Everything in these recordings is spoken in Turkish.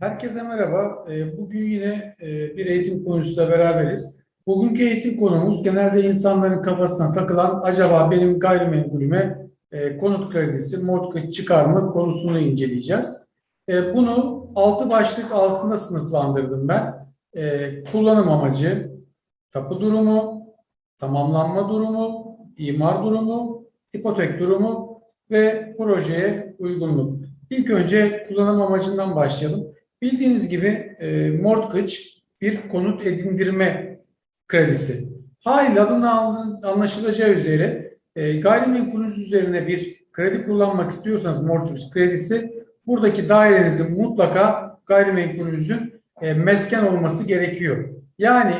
Herkese merhaba. Ee, Bugün yine e, bir eğitim konusuyla beraberiz. Bugünkü eğitim konumuz genelde insanların kafasına takılan acaba benim gayrimenkulüme e, konut kredisi, mortgage çıkar mı konusunu inceleyeceğiz. E, Bunu altı başlık altında sınıflandırdım ben. Kullanım amacı, tapu durumu, tamamlanma durumu, imar durumu, ipotek durumu ve projeye uygunluk. İlk önce kullanım amacından başlayalım. Bildiğiniz gibi e, mortgage bir konut edindirme kredisi. Haliyle adından anlaşılacağı üzere e, gayrimenkulünüz üzerine bir kredi kullanmak istiyorsanız mortgage kredisi buradaki dairenizin mutlaka gayrimenkulünüzün e, mesken olması gerekiyor. Yani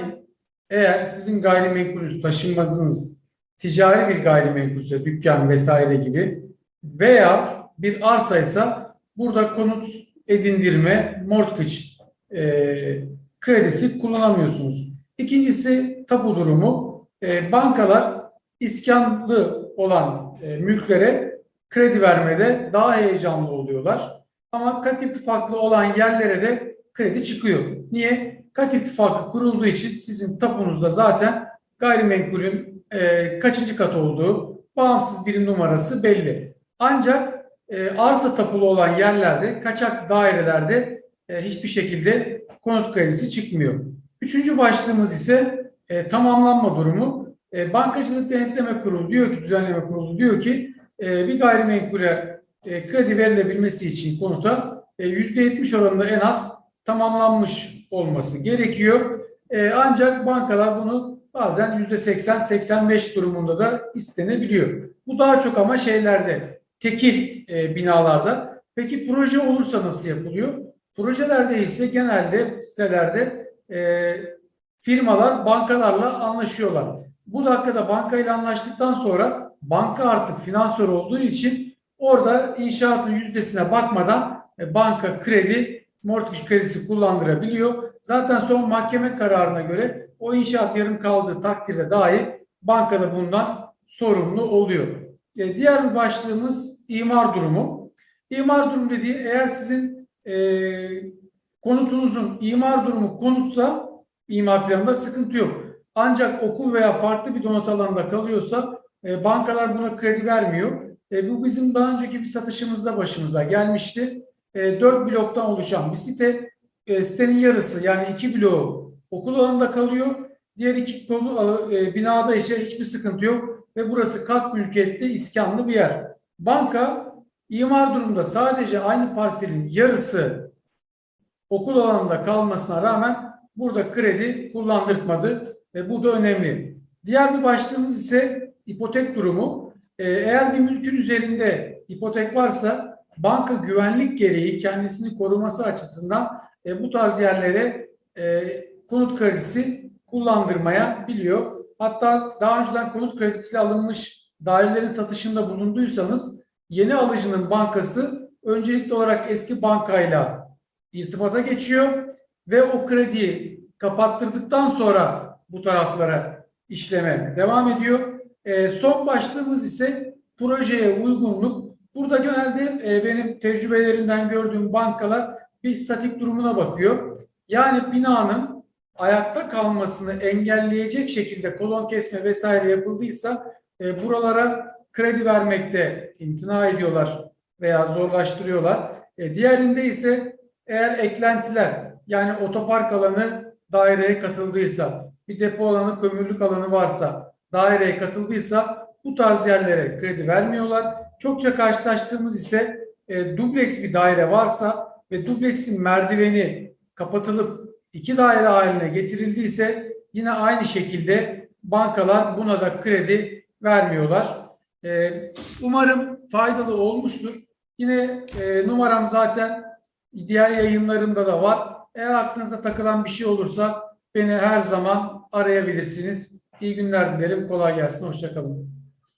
eğer sizin gayrimenkulünüz taşınmazınız ticari bir gayrimenkulse dükkan vesaire gibi veya bir arsaysa burada konut edindirme, mortgage e, kredisi kullanamıyorsunuz. İkincisi tapu durumu. E, bankalar iskanlı olan e, mülklere kredi vermede daha heyecanlı oluyorlar. Ama kat irtifaklı olan yerlere de kredi çıkıyor. Niye? Kat irtifakı kurulduğu için sizin tapunuzda zaten gayrimenkulün e, kaçıncı kat olduğu, bağımsız birim numarası belli. Ancak e, arsa tapulu olan yerlerde, kaçak dairelerde e, hiçbir şekilde konut kredisi çıkmıyor. Üçüncü başlığımız ise e, tamamlanma durumu. E, Bankacılık Denetleme Kurulu diyor ki, düzenleme kurulu diyor ki e, bir gayrimenkule e, kredi verilebilmesi için konuta e, %70 oranında en az tamamlanmış olması gerekiyor. E, ancak bankalar bunu bazen %80-85 durumunda da istenebiliyor. Bu daha çok ama şeylerde, tekil e, binalarda. Peki proje olursa nasıl yapılıyor? Projelerde ise genelde sitelerde e, firmalar bankalarla anlaşıyorlar. Bu dakikada bankayla anlaştıktan sonra banka artık finansör olduğu için orada inşaatın yüzdesine bakmadan e, banka kredi, mortgage kredisi kullandırabiliyor. Zaten son mahkeme kararına göre o inşaat yarım kaldığı takdirde dahi bankada bundan sorumlu oluyor. E, diğer bir başlığımız imar durumu. İmar durumu dediği eğer sizin e, konutunuzun imar durumu konutsa imar planında sıkıntı yok. Ancak okul veya farklı bir donat alanında kalıyorsa e, bankalar buna kredi vermiyor. E, bu bizim daha önceki bir satışımızda başımıza gelmişti. E, 4 bloktan oluşan bir site. E, sitenin yarısı yani iki bloğu okul alanında kalıyor. Diğer iki konu, e, binada ise hiçbir sıkıntı yok ve burası kat mülkiyetli iskanlı bir yer. Banka imar durumunda sadece aynı parselin yarısı okul alanında kalmasına rağmen burada kredi kullandırmadı ve bu da önemli. Diğer bir başlığımız ise ipotek durumu. Ee, eğer bir mülkün üzerinde ipotek varsa banka güvenlik gereği kendisini koruması açısından e, bu tarz yerlere e, konut kredisi kullandırmaya biliyor. Hatta daha önceden konut kredisiyle alınmış dairelerin satışında bulunduysanız yeni alıcının bankası öncelikli olarak eski bankayla irtibata geçiyor ve o krediyi kapattırdıktan sonra bu taraflara işleme devam ediyor. E, son başlığımız ise projeye uygunluk. Burada genelde e, benim tecrübelerimden gördüğüm bankalar bir statik durumuna bakıyor. Yani binanın ayakta kalmasını engelleyecek şekilde kolon kesme vesaire yapıldıysa e, buralara kredi vermekte imtina ediyorlar veya zorlaştırıyorlar. E, diğerinde ise eğer eklentiler yani otopark alanı daireye katıldıysa, bir depo alanı, kömürlük alanı varsa, daireye katıldıysa bu tarz yerlere kredi vermiyorlar. Çokça karşılaştığımız ise e, dubleks bir daire varsa ve dubleksin merdiveni kapatılıp iki daire haline getirildiyse yine aynı şekilde bankalar buna da kredi vermiyorlar. E, umarım faydalı olmuştur. Yine e, numaram zaten diğer yayınlarımda da var. Eğer aklınıza takılan bir şey olursa beni her zaman arayabilirsiniz. İyi günler dilerim. Kolay gelsin. Hoşçakalın.